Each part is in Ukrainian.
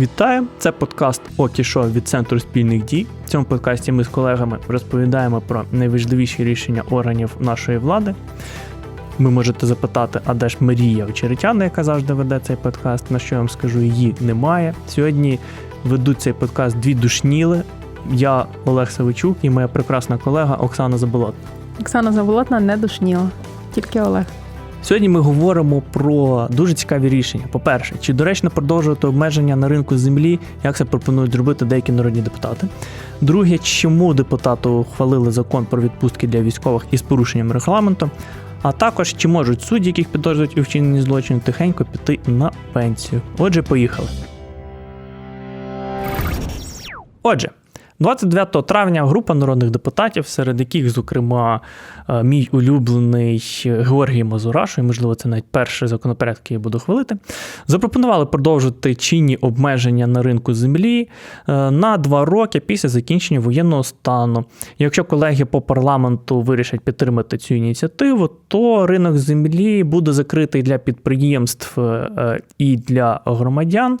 Вітаю! Це подкаст Окі Шоу від Центру спільних дій. В цьому подкасті ми з колегами розповідаємо про найважливіші рішення органів нашої влади. Ви можете запитати, а де ж Марія Очеретяна, яка завжди веде цей подкаст, на що я вам скажу, її немає. Сьогодні ведуть цей подкаст дві душніли. Я Олег Савичук і моя прекрасна колега Оксана Заболотна. Оксана Заболотна не душніла, тільки Олег. Сьогодні ми говоримо про дуже цікаві рішення. По-перше, чи доречно продовжувати обмеження на ринку землі, як це пропонують зробити деякі народні депутати. Друге, чому депутати ухвалили закон про відпустки для військових із порушенням регламенту. А також чи можуть судді, яких підозрюють у вчиненні злочину, тихенько піти на пенсію. Отже, поїхали. Отже, 29 травня група народних депутатів, серед яких, зокрема, е, мій улюблений Георгій Мазурашу, і, можливо, це навіть перший законопроект, який я буду хвалити, запропонували продовжити чинні обмеження на ринку землі е, на два роки після закінчення воєнного стану. Якщо колеги по парламенту вирішать підтримати цю ініціативу, то ринок землі буде закритий для підприємств е, і для громадян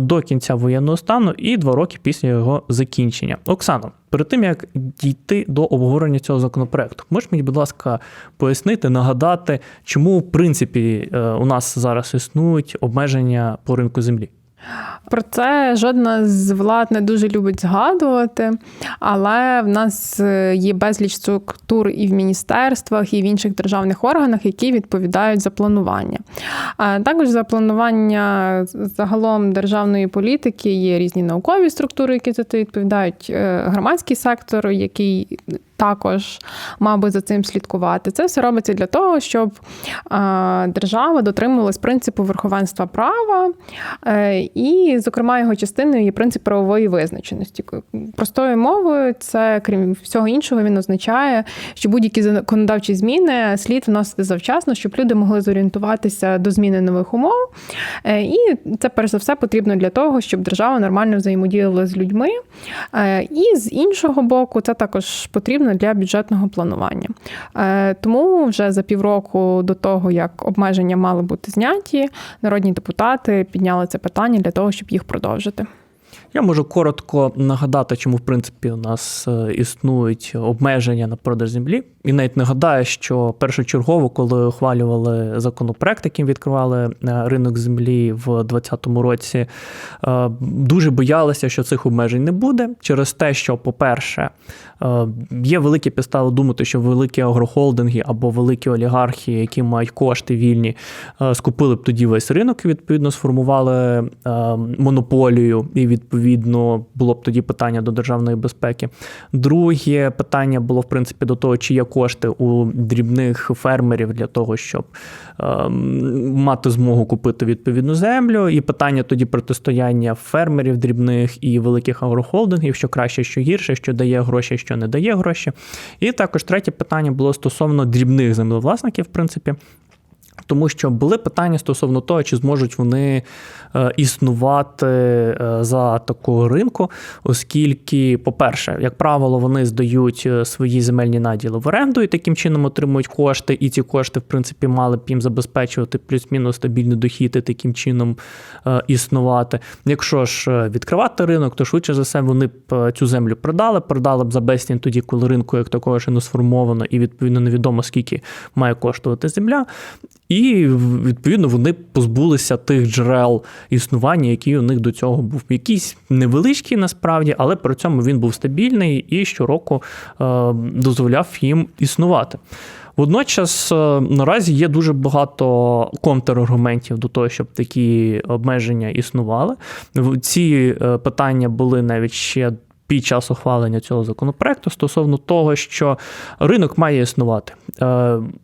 до кінця воєнного стану і два роки після його закінчення. Оксано, перед тим як дійти до обговорення цього законопроекту, можеш мені, будь ласка, пояснити, нагадати, чому в принципі е, у нас зараз існують обмеження по ринку землі? Про це жодна з влад не дуже любить згадувати, але в нас е, є безліч структур і в міністерствах, і в інших державних органах, які відповідають за планування. Також за планування загалом державної політики є різні наукові структури, які за це відповідають, е, громадський сектор, який також мав би за цим слідкувати. Це все робиться для того, щоб держава дотримувалась принципу верховенства права, е, і, зокрема, його частиною є принцип правової визначеності. Простою мовою, це крім всього іншого, він означає, що будь-які законодавчі зміни слід вносити завчасно, щоб люди могли зорієнтуватися до зміни нових умов. Е, і це перш за все потрібно для того, щоб держава нормально взаємодіяла з людьми. Е, і з іншого боку, це також потрібно потрібно для бюджетного планування. Е, тому вже за півроку до того, як обмеження мали бути зняті, народні депутати підняли це питання для того, щоб їх продовжити. Я можу коротко нагадати, чому в принципі у нас е, існують обмеження на продаж землі. І навіть нагадаю, що першочергово, коли ухвалювали законопроект, яким відкривали е, ринок землі в 2020 році, е, дуже боялися, що цих обмежень не буде через те, що, по-перше, є великі підстави думати, що великі агрохолдинги або великі олігархи, які мають кошти вільні, скупили б тоді весь ринок і відповідно сформували монополію і відповідно відповідно було б тоді питання до державної безпеки. Друге питання було в принципі до того, чи є кошти у дрібних фермерів для того, щоб е, мати змогу купити відповідну землю. І питання тоді протистояння фермерів дрібних і великих агрохолдингів, що краще, що гірше, що дає гроші, що не дає гроші. І також третє питання було стосовно дрібних землевласників, в принципі. Тому що були питання стосовно того, чи зможуть вони е, існувати е, за такого ринку, оскільки, по-перше, як правило, вони здають е, свої земельні наділи в оренду і таким чином отримують кошти, і ці кошти, в принципі, мали б їм забезпечувати плюс-мінус стабільний дохід і таким чином існувати. Якщо ж відкривати ринок, то швидше за все вони б цю землю продали, продали б за безцінь тоді, коли ринку як такого ще не сформовано, і відповідно невідомо скільки має коштувати земля. Відповідно вони позбулися тих джерел існування, які у них до цього був. Якийсь невеличкий насправді, але при цьому він був стабільний і щороку е, дозволяв їм існувати. Водночас е, наразі є дуже багато контраргументів до того, щоб такі обмеження існували. Ці е, питання були навіть ще. Під час ухвалення цього законопроекту стосовно того, що ринок має існувати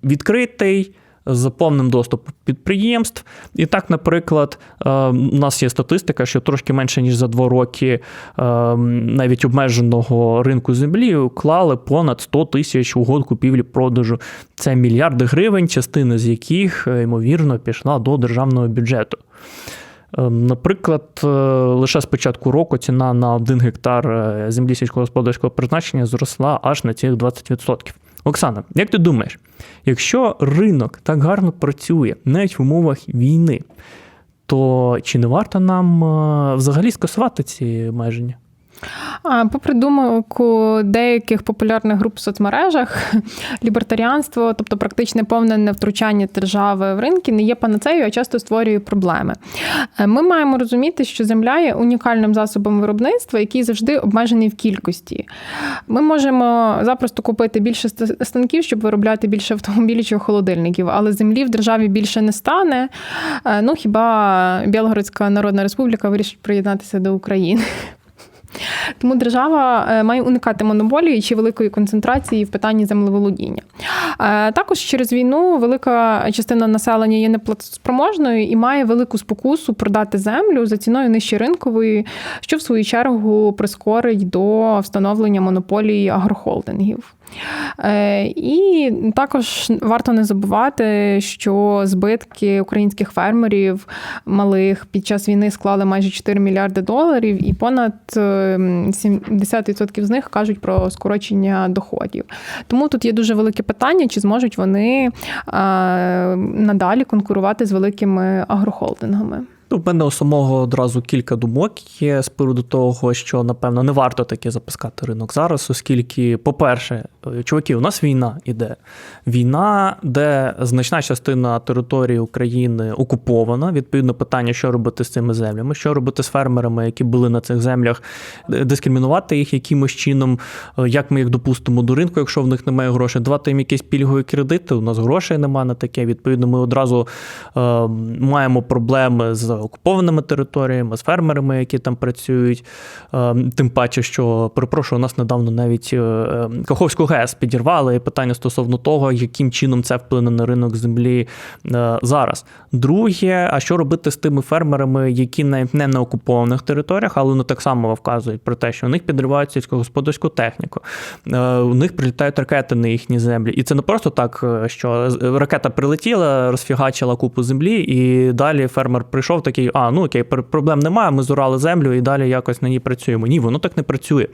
відкритий, з повним доступом підприємств. І так, наприклад, е, у нас є статистика, що трошки менше ніж за два роки е, навіть обмеженого ринку землі уклали понад 100 тисяч угод купівлі-продажу. Це мільярди гривень, частина з яких, е, ймовірно, пішла до державного бюджету. Наприклад, лише з початку року ціна на 1 гектар землі сільськогосподарського призначення зросла аж на цих 20%. Оксана, як ти думаєш, якщо ринок так гарно працює навіть в умовах війни, то чи не варто нам е, взагалі скасувати ці обмеження? Попри думку деяких популярних груп в соцмережах, лібертаріанство, тобто практичне повне невтручання держави в ринки, не є панацею, а часто створює проблеми. Е, Ми маємо розуміти, що земля є унікальним засобом виробництва, який завжди обмежений в кількості. Ми можемо запросто купити більше станків, щоб виробляти більше автомобілів чи холодильників, але землі в державі більше не стане. Е, Ну хіба Білгородська Народна Республіка вирішить приєднатися до України. Тому держава е, має уникати монополії чи великої концентрації в питанні землеволодіння. Е, Також через війну велика частина населення є неплатоспроможною і має велику спокусу продати землю за ціною нижче ринкової, що в свою чергу прискорить до встановлення монополії агрохолдингів. Е, І також варто не забувати, що збитки українських фермерів малих під час війни склали майже 4 мільярди доларів, і понад е, 70% з них кажуть про скорочення доходів. Тому тут є дуже велике питання, чи зможуть вони е, надалі конкурувати з великими агрохолдингами. Ну, в мене у самого одразу кілька думок є з приводу того, що напевно не варто таки запускати ринок зараз, оскільки, по-перше, е, чуваки, у нас війна іде. Війна, де значна частина території України окупована. Відповідно, питання, що робити з цими землями, що робити з фермерами, які були на цих землях, дискримінувати їх якимось чином, е, як ми їх допустимо до ринку, якщо в них немає грошей, давати їм якісь пільгові кредити. У нас грошей немає на таке. Відповідно, ми одразу е, маємо проблеми з окупованими територіями, з фермерами, які там працюють. Е, Тим паче, що перепрошую, у нас недавно навіть е, е, Каховську ГЕС підірвали і питання стосовно того, яким чином це вплине на ринок землі е, зараз. Друге, а що робити з тими фермерами, які навіть не на окупованих територіях, але вони так само вказують про те, що у них підривають сільськогосподарську техніку, е, у них прилітають ракети на їхні землі. І це не просто так, е, що ракета прилетіла, розфігачила купу землі, і далі фермер прийшов такий: а ну окей, проблем немає. Ми зорали землю і далі якось на ній працюємо. Ні, воно так не працює.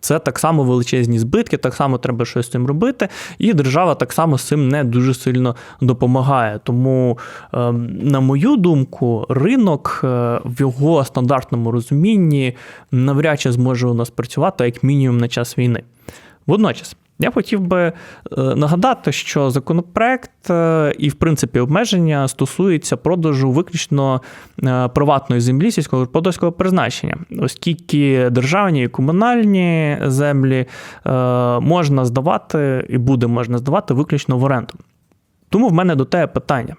Це так само величезні збитки, так само треба щось з цим робити. І держава так само з цим не дуже сильно допомагає. Тому, ем, на мою думку, ринок е, в його стандартному розумінні навряд чи зможе у нас працювати як мінімум на час війни. Водночас. Я хотів би е, нагадати, що законопроект е, і, в принципі, обмеження стосується продажу виключно е, приватної землі сільськогосподарського призначення, оскільки державні і комунальні землі можна здавати і буде можна здавати виключно в оренду. Тому в мене до тебе питання.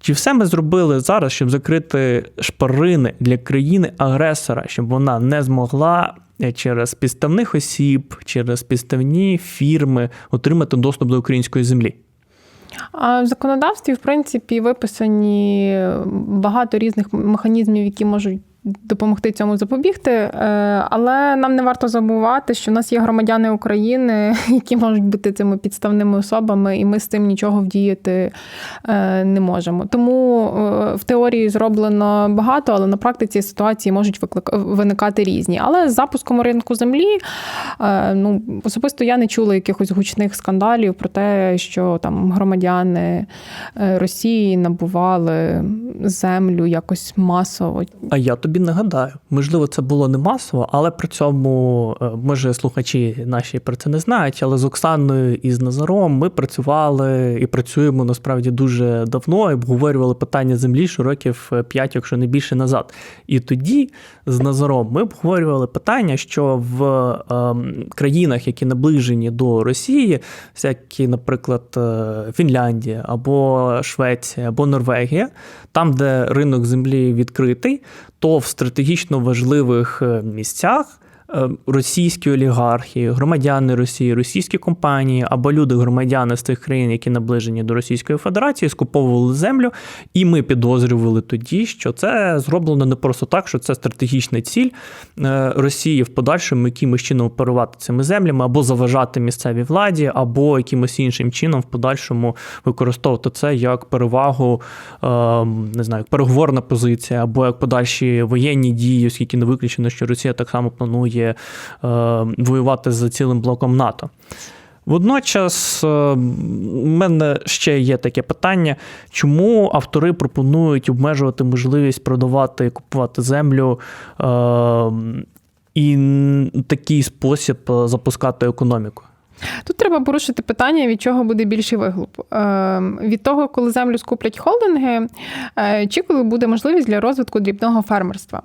Чи все ми зробили зараз, щоб закрити шпарини для країни-агресора, щоб вона не змогла через підставних осіб, через підставні фірми отримати доступ до української землі? А в законодавстві, в принципі, виписані багато різних механізмів, які можуть допомогти цьому запобігти. Е, Але нам не варто забувати, що в нас є громадяни України, які можуть бути цими підставними особами, і ми з цим нічого вдіяти е, не можемо. Тому е, в теорії зроблено багато, але на практиці ситуації можуть виклик- виникати різні. Але з запуском ринку землі, ну особисто я не чула якихось гучних скандалів про те, що там громадяни Росії набували землю якось масово. А я тобі нагадаю, можливо, це було не масово, але при цьому, е, може, слухачі наші про це не знають, але з Оксаною і з Назаром ми працювали і працюємо насправді дуже давно і обговорювали питання землі що років 5, якщо не більше назад. І тоді з Назаром ми обговорювали питання, що в ем, країнах, які наближені до Росії, всякі, наприклад, е, Фінляндія або Швеція, або Норвегія, там, де ринок землі відкритий, то в стратегічно важливих е, місцях російські олігархи, громадяни Росії, російські компанії або люди, громадяни з тих країн, які наближені до Російської Федерації, скуповували землю, і ми підозрювали тоді, що це зроблено не просто так, що це стратегічна ціль е, Росії в подальшому якимось чином оперувати цими землями або заважати місцевій владі, або якимось іншим чином в подальшому використовувати це як перевагу, е, не знаю, як переговорна позиція, або як подальші воєнні дії, оскільки не виключено, що Росія так само планує е, воювати за цілим блоком НАТО. Водночас, у мене ще є таке питання: чому автори пропонують обмежувати можливість продавати і купувати землю е, і такий спосіб е, запускати економіку? Тут треба порушити питання, від чого буде більший виглуп. Е, Від того, коли землю скуплять холдинги, е, чи коли буде можливість для розвитку дрібного фермерства.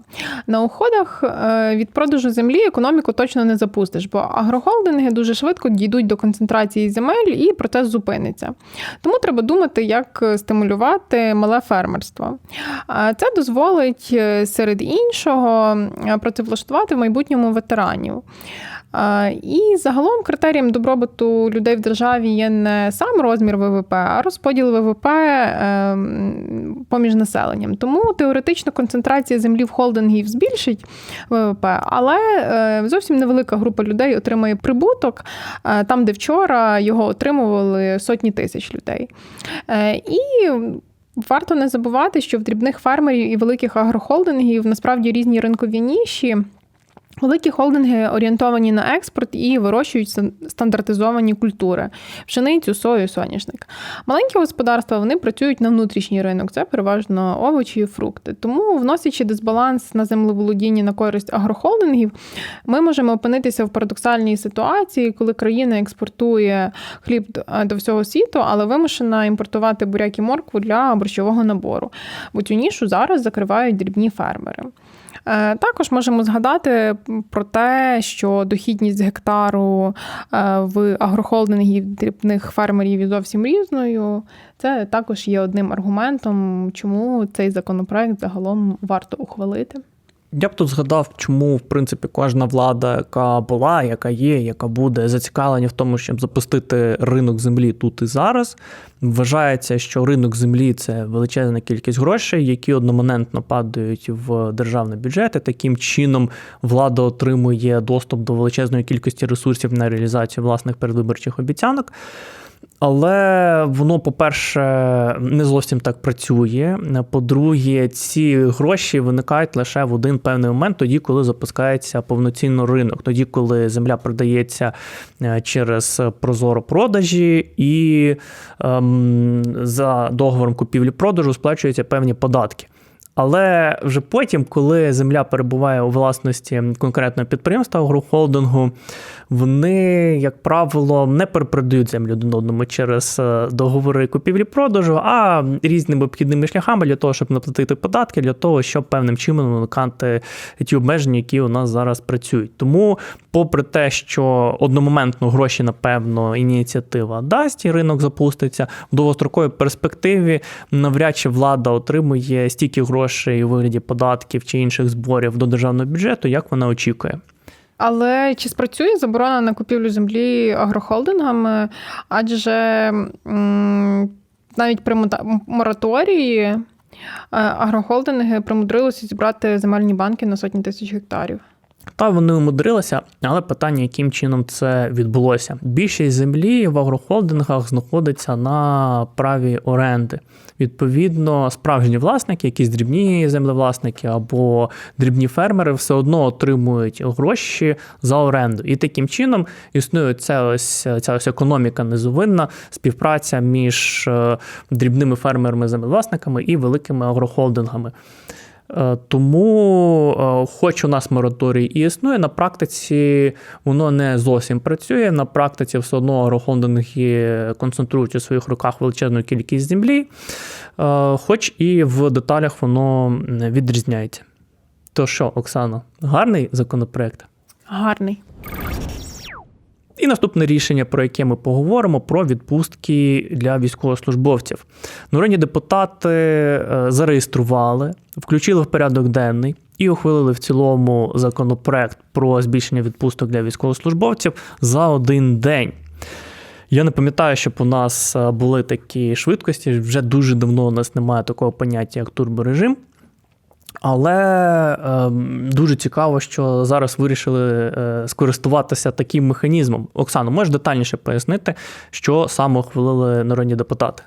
На уходах е, від продажу землі економіку точно не запустиш, бо агрохолдинги дуже швидко дійдуть до концентрації земель і процес зупиниться. Тому треба думати, як стимулювати мале фермерство. Це дозволить е, серед іншого працевлаштувати в майбутньому ветеранів. І загалом критерієм добробуту людей в державі є не сам розмір ВВП, а розподіл ВВП е, поміж населенням. Тому теоретично концентрація землі в холдингів збільшить ВВП, але е, зовсім невелика група людей отримає прибуток е, там, де вчора його отримували сотні тисяч людей. Е, І Варто не забувати, що в дрібних фермерів і великих агрохолдингів насправді різні ринкові ніші. Великі холдинги орієнтовані на експорт і вирощують стан- стандартизовані культури пшеницю, сою, соняшник. Маленькі господарства вони працюють на внутрішній ринок, це переважно овочі і фрукти. Тому, вносячи дисбаланс на землеволодіння на користь агрохолдингів, ми можемо опинитися в парадоксальній ситуації, коли країна експортує хліб е, до всього світу, але вимушена імпортувати буряк моркву для борщового набору. Бо цю нішу зараз закривають дрібні фермери. Е, Також можемо згадати про те, що дохідність гектару е, в агрохолдингів дрібних фермерів є зовсім різною. Це також є одним аргументом, чому цей законопроект загалом варто ухвалити. Я б тут згадав, чому в принципі кожна влада, яка була, яка є, яка буде зацікавлена в тому, щоб запустити ринок землі тут і зараз. Вважається, що ринок землі це величезна кількість грошей, які одномоментно падають в державний бюджет. І таким чином влада отримує доступ до величезної кількості ресурсів на реалізацію власних передвиборчих обіцянок. Але воно, по-перше, не зовсім так працює. По-друге, ці гроші виникають лише в один певний момент, тоді, коли запускається повноцінно ринок, тоді, коли земля продається е, через прозоро продажі, і ем, за договором купівлі-продажу сплачуються певні податки. Але вже потім, коли земля перебуває у власності конкретного підприємства агрохолдингу, вони, як правило, не перепродають землю один одному через е, договори купівлі-продажу, а різними обхідними шляхами для того, щоб не платити податки, для того, щоб певним чином уникати ті обмеження, які у нас зараз працюють. Тому, попри те, що одномоментно гроші, напевно, ініціатива дасть і ринок запуститься, в довгостроковій перспективі навряд чи влада отримує стільки грошей у вигляді податків чи інших зборів до державного бюджету, як вона очікує. Але чи спрацює заборона на купівлю землі агрохолдингами? Адже навіть при мораторії е, агрохолдинги примудрилися зібрати земельні банки на сотні тисяч гектарів. Та вони умудрилися, але питання, яким чином це відбулося. Більшість землі в агрохолдингах знаходиться на праві оренди. Відповідно, справжні власники, якісь дрібні землевласники або дрібні фермери, все одно отримують гроші за оренду. І таким чином існує ця ось ця ось економіка низовинна, співпраця між е, дрібними фермерами, землевласниками і великими агрохолдингами. Е, Тому, е, хоч у нас мораторій і існує, на практиці воно не зовсім працює. На практиці все одно агрохолдинги концентрують у своїх руках величезну кількість землі, е, хоч і в деталях воно відрізняється. То що, Оксано, гарний законопроект? Гарний. І наступне рішення, про яке ми поговоримо, про відпустки для військовослужбовців. Народні депутати е, зареєстрували, включили в порядок денний і ухвалили в цілому законопроект про збільшення відпусток для військовослужбовців за один день. Я не пам'ятаю, щоб у нас е, були такі швидкості. Вже дуже давно у нас немає такого поняття, як турборежим. Але е, дуже цікаво, що зараз вирішили е, скористуватися таким механізмом. Оксано, можеш детальніше пояснити, що саме ухвалили народні депутати?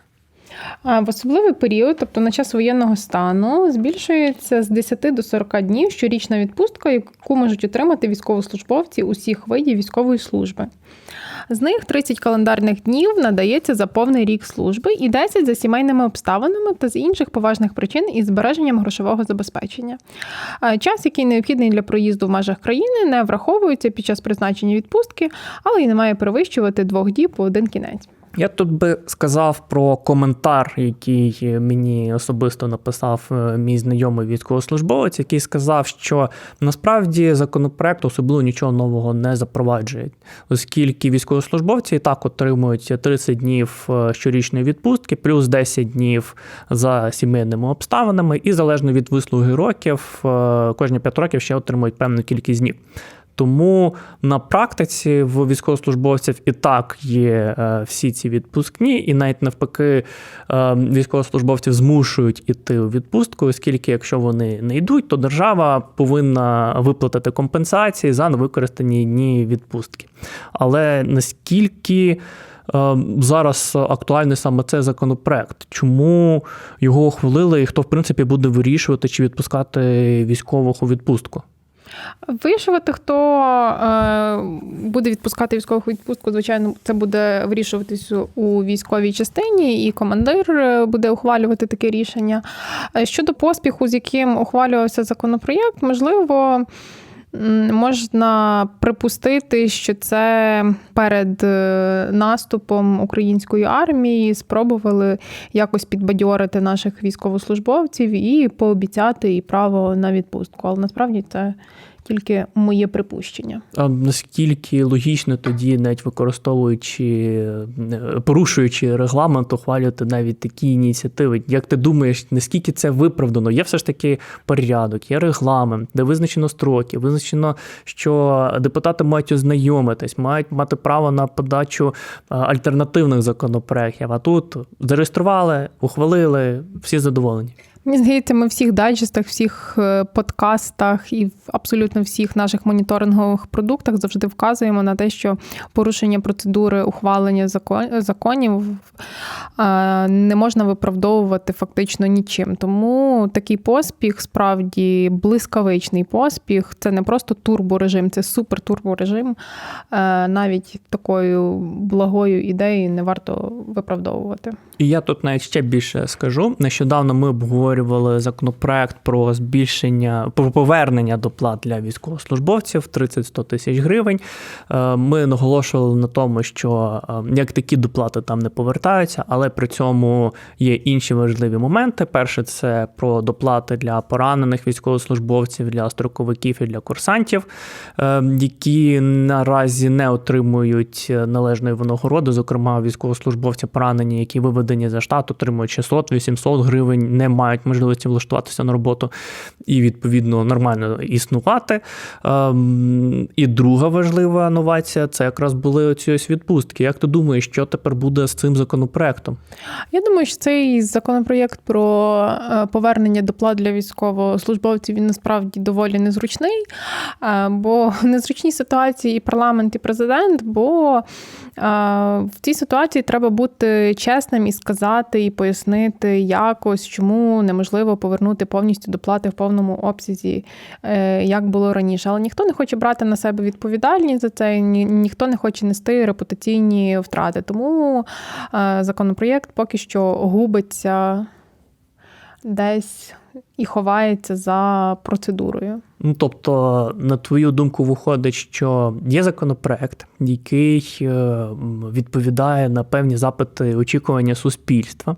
В особливий період, тобто на час воєнного стану, збільшується з 10 до 40 днів щорічна відпустка, яку можуть отримати військовослужбовці усіх видів військової служби. З них 30 календарних днів надається за повний рік служби і 10 за сімейними обставинами та з інших поважних причин із збереженням грошового забезпечення. Час, який необхідний для проїзду в межах країни, не враховується під час призначення відпустки, але й не має перевищувати двох діб по один кінець. Я тут би сказав про коментар, який мені особисто написав е, мій знайомий військовослужбовець, який сказав, що насправді законопроект особливо нічого нового не запроваджує, оскільки військовослужбовці і так отримують 30 днів е, щорічної відпустки, плюс 10 днів за сімейними обставинами, і залежно від вислуги років, е, кожні 5 років ще отримують певну кількість днів. Тому на практиці в військовослужбовців і так є е, всі ці відпускні, і навіть навпаки е, військовослужбовців змушують іти у відпустку, оскільки якщо вони не йдуть, то держава повинна виплатити компенсації за невикористані дні відпустки. Але наскільки е, зараз актуальний саме цей законопроект? Чому його ухвалили, і хто в принципі буде вирішувати, чи відпускати військових у відпустку? Вирішувати, хто е, буде відпускати військову відпустку, звичайно, це буде вирішуватись у військовій частині, і командир е, буде ухвалювати таке рішення. Е, Щодо поспіху, з яким ухвалювався законопроєкт, можливо. Можна припустити, що це перед е, наступом української армії спробували якось підбадьорити наших військовослужбовців і пообіцяти і право на відпустку. Але насправді це тільки моє припущення. А наскільки логічно тоді, навіть використовуючи, е, порушуючи регламент, ухвалювати навіть такі ініціативи? Як ти думаєш, наскільки це виправдано? Є все ж таки порядок, є регламент, де визначено строки, визначено, що депутати мають ознайомитись, мають мати право на подачу е, альтернативних законопроєктів. А тут зареєстрували, ухвалили, всі задоволені. Мені здається, ми в всіх дайджестах, всіх е, подкастах і в абсолютно всіх наших моніторингових продуктах завжди вказуємо на те, що порушення процедури ухвалення законів е, не можна виправдовувати фактично нічим. Тому такий поспіх, справді блискавичний поспіх, це не просто турборежим, це супер-турборежим. Е, Навіть такою благою ідеєю не варто виправдовувати. І я тут навіть ще більше скажу. Нещодавно ми обговорювали законопроект про збільшення про повернення доплат для військовослужбовців 30-100 тисяч гривень. Е, Ми наголошували на тому, що е, як такі доплати там не повертаються, але при цьому є інші важливі моменти. Перше, це про доплати для поранених військовослужбовців, для строковиків і для курсантів, е, які наразі не отримують належної винагороди. Зокрема, військовослужбовці поранені, які виведені за штат, отримують 600-800 гривень, не мають можливості влаштуватися на роботу і відповідно нормально існувати. Ем, І друга важлива новація це якраз були оці ось відпустки. Як ти думаєш, що тепер буде з цим законопроектом? Я думаю, що цей законопроєкт про е, повернення доплат для військовослужбовців він насправді доволі незручний, е, бо в незручній ситуації і парламент, і президент, бо е, в цій ситуації треба бути чесним і сказати, і пояснити якось, чому неможливо повернути повністю доплати в повному обсязі, е, як було раніше. Але ніхто не хоче брати на себе відповідальність за це, ні, ніхто не хоче нести репутаційні втрати. Тому е, законопроєкт поки що губиться десь і ховається за процедурою. Ну, тобто, на твою думку, виходить, що є законопроект, який е, відповідає на певні запити очікування суспільства,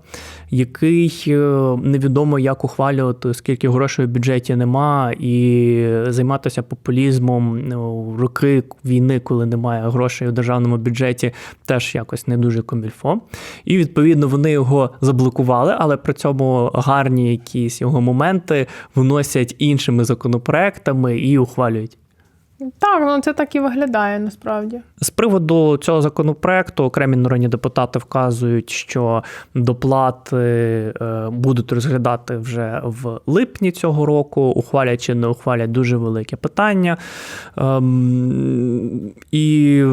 який е, невідомо як ухвалювати, оскільки грошей в бюджеті нема, і займатися популізмом в роки війни, коли немає грошей у державному бюджеті, теж якось не дуже комільфо. І відповідно вони його заблокували, але при цьому гарні якісь його моменти вносять іншими законопроектами і ухвалюють. Так, ну це так і виглядає насправді. З приводу цього законопроекту окремі народні депутати вказують, що доплати е, будуть розглядати вже в липні цього року. Ухвалять чи не ухвалять дуже велике питання. Ем, І,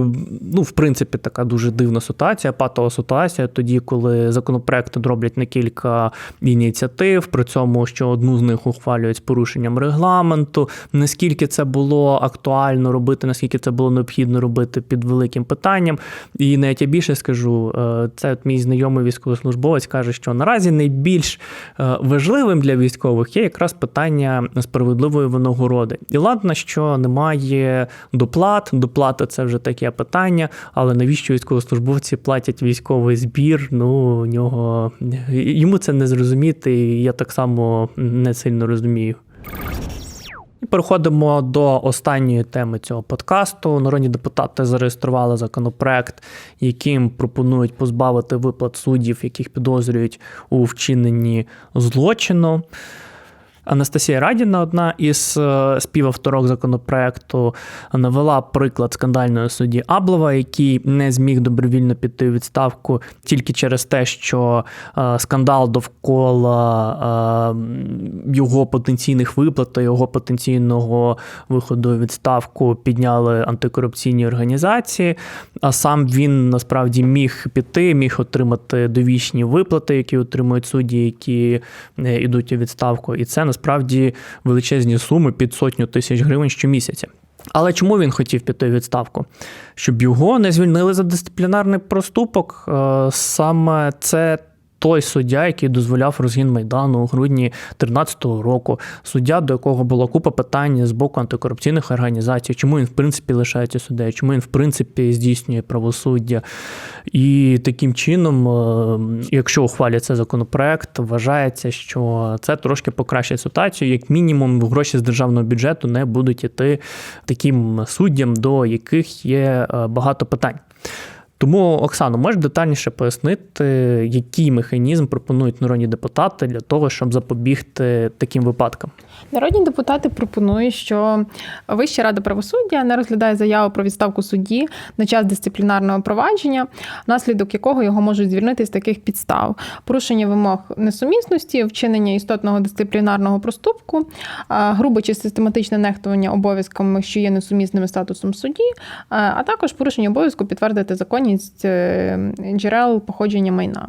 ну, в принципі, така дуже дивна ситуація, патова ситуація, тоді, коли законопроекти роблять на кілька ініціатив, при цьому, що одну з них ухвалюють з порушенням регламенту. Наскільки це було актуально робити, наскільки це було необхідно робити під великим питанням. І навіть я більше скажу, е, це от мій знайомий військовослужбовець каже, що наразі найбільш е, важливим для військових є якраз питання справедливої винагороди. І ладно, що немає доплат. Доплата це вже таке питання, але навіщо військовослужбовці платять військовий збір? Ну, у нього йому це не зрозуміти, і я так само не сильно розумію. І переходимо до останньої теми цього подкасту. Народні депутати зареєстрували законопроект, яким пропонують позбавити виплат суддів, яких підозрюють у вчиненні злочину. Анастасія Радіна, одна із е, співавторок законопроекту, навела приклад скандальної судді Аблова, який не зміг добровільно піти у відставку тільки через те, що е, скандал довкола е, його потенційних виплат та його потенційного виходу у відставку підняли антикорупційні організації. А сам він насправді міг піти, міг отримати довічні виплати, які отримують судді, які йдуть у відставку. І це насправді величезні суми під сотню тисяч гривень щомісяця. Але чому він хотів піти у відставку? Щоб його не звільнили за дисциплінарний проступок. Е, Саме це той суддя, який дозволяв розгін Майдану у грудні 2013 року, суддя, до якого була купа питань з боку антикорупційних організацій, чому він в принципі лишається суддею, чому він в принципі здійснює правосуддя. І таким чином, е, якщо ухвалять цей законопроект, вважається, що це трошки покращить ситуацію. Як мінімум, гроші з державного бюджету не будуть іти таким суддям, до яких є е, багато питань. Тому, Оксано, можеш детальніше пояснити, який механізм пропонують народні депутати для того, щоб запобігти таким випадкам? Народні депутати пропонують, що Вища рада правосуддя не розглядає заяву про відставку судді на час дисциплінарного провадження, внаслідок якого його можуть звільнити з таких підстав: порушення вимог несумісності, вчинення істотного дисциплінарного проступку, грубе чи систематичне нехтування обов'язками, що є несумісними статусом судді, а також порушення обов'язку підтвердити законність е, джерел походження майна.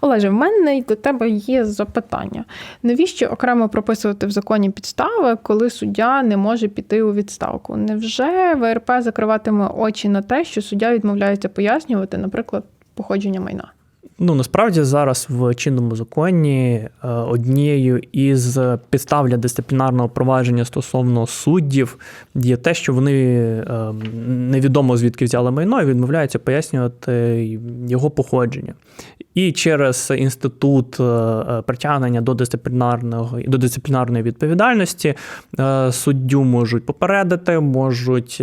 Олеже, в мене до тебе є запитання. Навіщо окремо прописувати в законі підстави, коли суддя не може піти у відставку? Невже ВРП закриватиме очі на те, що суддя відмовляється пояснювати, наприклад, походження майна? Ну насправді зараз в чинному законі е, однією із підстав для дисциплінарного провадження стосовно суддів є те, що вони е, невідомо звідки взяли майно і відмовляються пояснювати його походження. І через інститут е, притягнення до дисциплінарного до дисциплінарної відповідальності суддю можуть попередити, можуть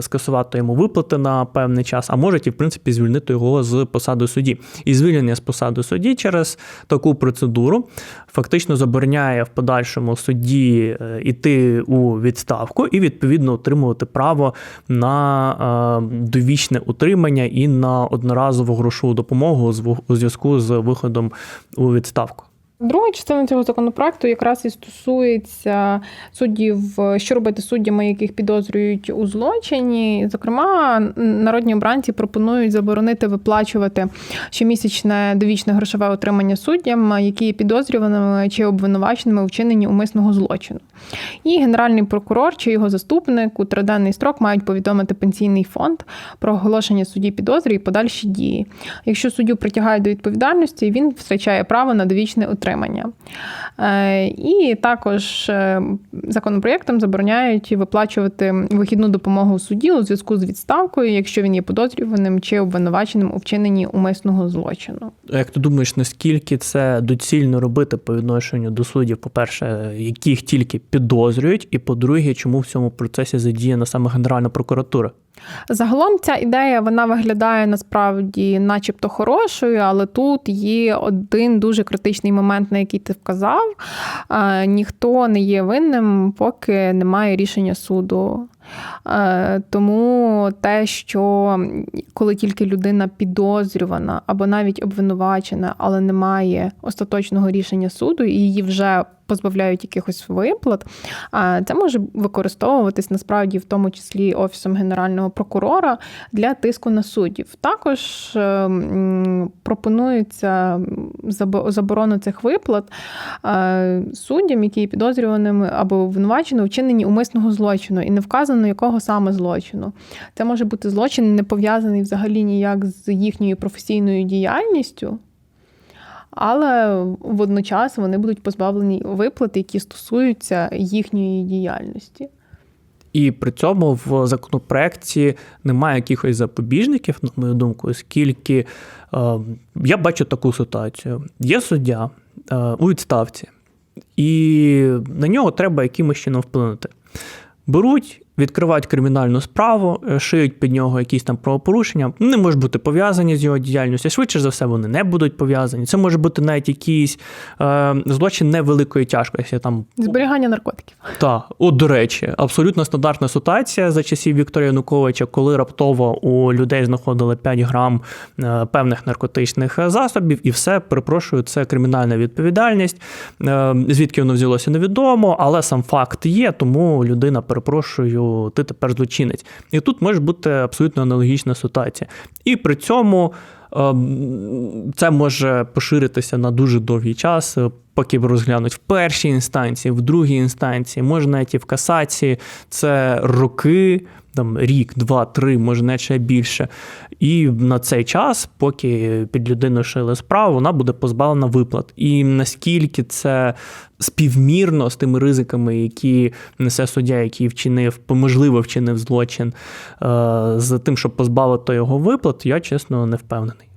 скасувати йому виплати на певний час, а можуть і в принципі звільнити його з посади судді. І звільнення з посади судді через таку процедуру фактично забороняє в подальшому судді йти іти у відставку і відповідно отримувати право на е, довічне утримання і на одноразову грошову допомогу у зв'язку з виходом у відставку. Друга частина цього законопроекту якраз і стосується суддів, що робити суддями, яких підозрюють у злочині. Зокрема, народні обранці пропонують заборонити виплачувати щомісячне довічне грошове отримання суддям, які є підозрюваними чи обвинуваченими у вчиненні умисного злочину. І генеральний прокурор чи його заступник у триденний строк мають повідомити пенсійний фонд про оголошення судді підозри і подальші дії. Якщо суддю притягають до відповідальності, він втрачає право на довічне утримання. Е, І також е, законопроєктом забороняють виплачувати вихідну допомогу судді у зв'язку з відставкою, якщо він є підозрюваним чи обвинуваченим у вчиненні умисного злочину. Як ти думаєш, наскільки це доцільно робити по відношенню до суддів, по-перше, яких тільки підозрюють, і по-друге, чому в цьому процесі задіяна саме Генеральна прокуратура? Загалом ця ідея вона виглядає насправді, начебто, хорошою, але тут є один дуже критичний момент, на який ти вказав. Е, Ніхто не є винним, поки немає рішення суду. Е, Тому те, що коли тільки людина підозрювана або навіть обвинувачена, але немає остаточного рішення суду, і її вже позбавляють якихось виплат, це може використовуватись насправді в тому числі офісом генерального прокурора для тиску на суддів. Також е, пропонується заборону цих виплат е, суддям, які є підозрюваними або обвинувачені у вчиненні умисного злочину, і не вказано якого саме злочину. Це може бути злочин, не пов'язаний взагалі ніяк з їхньою професійною діяльністю. Але водночас вони будуть позбавлені виплат, які стосуються їхньої діяльності. І при цьому в законопроекті немає якихось запобіжників, на мою думку, оскільки е, я бачу таку ситуацію: є суддя е, у відставці, і на нього треба якимось чином вплинути. Беруть, відкривають кримінальну справу, е, шиють під нього якісь там правопорушення, не можуть бути пов'язані з його діяльністю. Швидше за все, вони не будуть пов'язані. Це може бути навіть якийсь е, злочин невеликої тяжкості. Там Зберігання наркотиків. так, от до речі, абсолютно стандартна ситуація за часів Віктора Януковича, коли раптово у людей знаходили 5 грам е, певних наркотичних засобів, і все, перепрошую, це кримінальна відповідальність. Е, Звідки воно взялося, невідомо, але сам факт є, тому людина, перепрошую, ти тепер злочинець. І тут може бути абсолютно аналогічна ситуація. І при цьому. Ем, Це може поширитися на дуже довгий час, поки розглянуть в першій інстанції, в другій інстанції, може навіть і в касації. Це роки, там рік, два, три, може не ще більше. І на цей час, поки під людину шили справу, вона буде позбавлена виплат. І наскільки це співмірно з тими ризиками, які несе суддя, який вчинив, можливо, вчинив злочин е, з тим, щоб позбавити його виплат, я чесно не впевнений.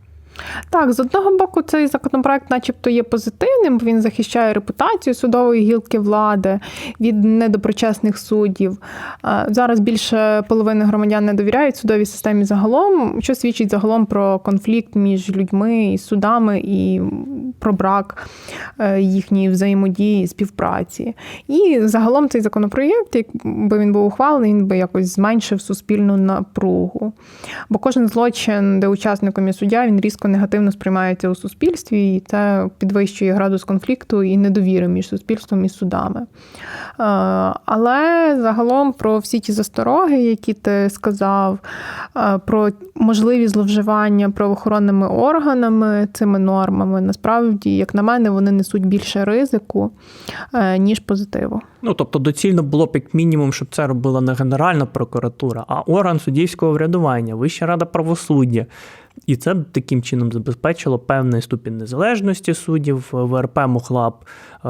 Так, з одного боку, цей законопроект, начебто, є позитивним, бо він захищає репутацію судової гілки влади від недоброчесних суддів. Зараз більше половини громадян не довіряють судовій системі загалом, що свідчить загалом про конфлікт між людьми і судами і про брак е, їхньої взаємодії, співпраці. І загалом цей законопроєкт, якби він був ухвалений, він би якось зменшив суспільну напругу. Бо кожен злочин, де учасником є суддя, він різко негативно сприймається у суспільстві, і це підвищує градус конфлікту і недовіри між суспільством і судами. Е, Але загалом про всі ті застороги, які ти сказав, е, про можливі зловживання правоохоронними органами цими нормами, насправді, як на мене, вони несуть більше ризику, е, ніж позитиву. Ну, тобто доцільно було б як мінімум, щоб це робила не Генеральна прокуратура, а орган суддівського врядування, Вища рада правосуддя. І це б таким чином забезпечило певний ступінь незалежності суддів. ВРП могла б е,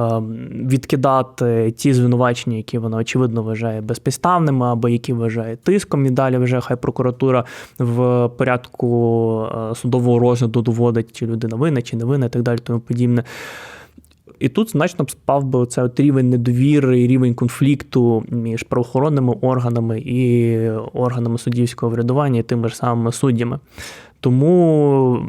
відкидати ті звинувачення, які вона очевидно вважає безпідставними, або які вважає тиском. І далі вже хай прокуратура в порядку е, судового розгляду доводить, чи людина винна, чи не винна, і так далі, тому подібне. І тут значно б спав би оцей от рівень недовіри рівень конфлікту між правоохоронними органами і органами суддівського врядування, і тими ж самими суддями. Тому,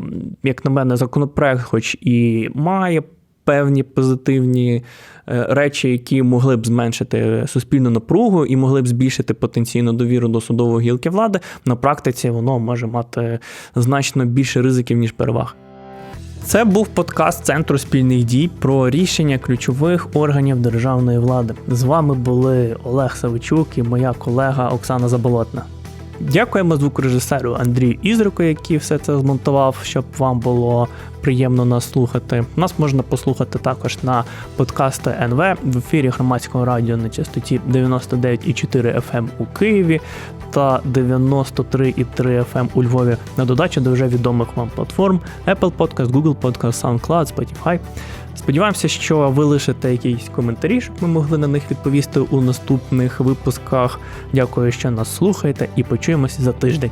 як на мене, законопроект, хоч і має певні позитивні е, речі, які могли б зменшити суспільну напругу і могли б збільшити потенційну довіру до судової гілки влади, на практиці воно може мати значно більше ризиків, ніж переваг. Це був подкаст Центру спільних дій про рішення ключових органів державної влади. З вами були Олег Савичук і моя колега Оксана Заболотна. Дякуємо звукорежисеру Андрію Ізрику, який все це змонтував, щоб вам було приємно нас слухати. Нас можна послухати також на подкасти НВ в ефірі громадського радіо на частоті 99,4 FM ем у Києві та 93,3 FM ем у Львові на додачу до вже відомих вам платформ Apple Podcast, Google Podcast, SoundCloud, Spotify. Сподіваємося, що ви лишите якісь коментарі, щоб ми могли на них відповісти у наступних випусках. Дякую, що нас слухаєте, і почуємося за тиждень.